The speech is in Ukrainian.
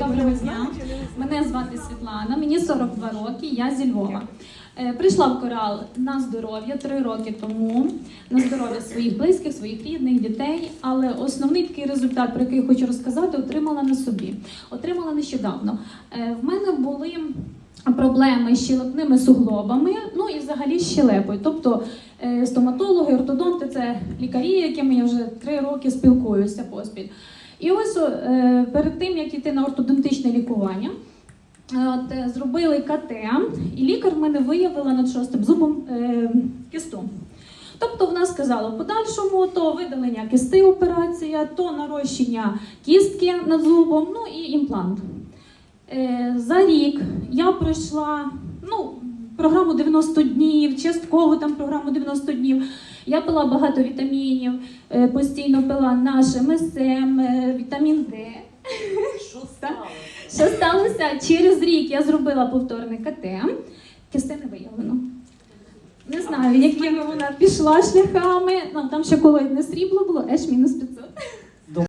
Доброго дня. Мене звати Світлана, мені 42 роки, я зі Львова. Е, Прийшла в корал на здоров'я три роки тому, на здоров'я своїх близьких, своїх рідних, дітей. Але основний такий результат, про який я хочу розказати, отримала на собі. Отримала нещодавно. Е, В мене були проблеми з щелепними суглобами, ну і взагалі з щелепою. Тобто е, стоматологи, ортодонти це лікарі, якими я вже три роки спілкуюся поспіль. І ось е, перед тим, як йти на ортодонтичне лікування, е, от, е, зробили КТ, і лікар в мене виявила над шостим зубом е, кисту. Тобто вона сказала, в подальшому то видалення кисти операція, то нарощення кістки над зубом, ну і імплант. Е, за рік я пройшла ну, програму 90 днів, частково там програму 90 днів. Я пила багато вітамінів, постійно пила наш МСМ, вітамін Д. Що сталося? Що сталося? Через рік я зробила повторне КТ, кисти не виявлено. Не знаю, якими вона пішла шляхами. Ну, там ще колоїдне срібло було, еш мінус 500.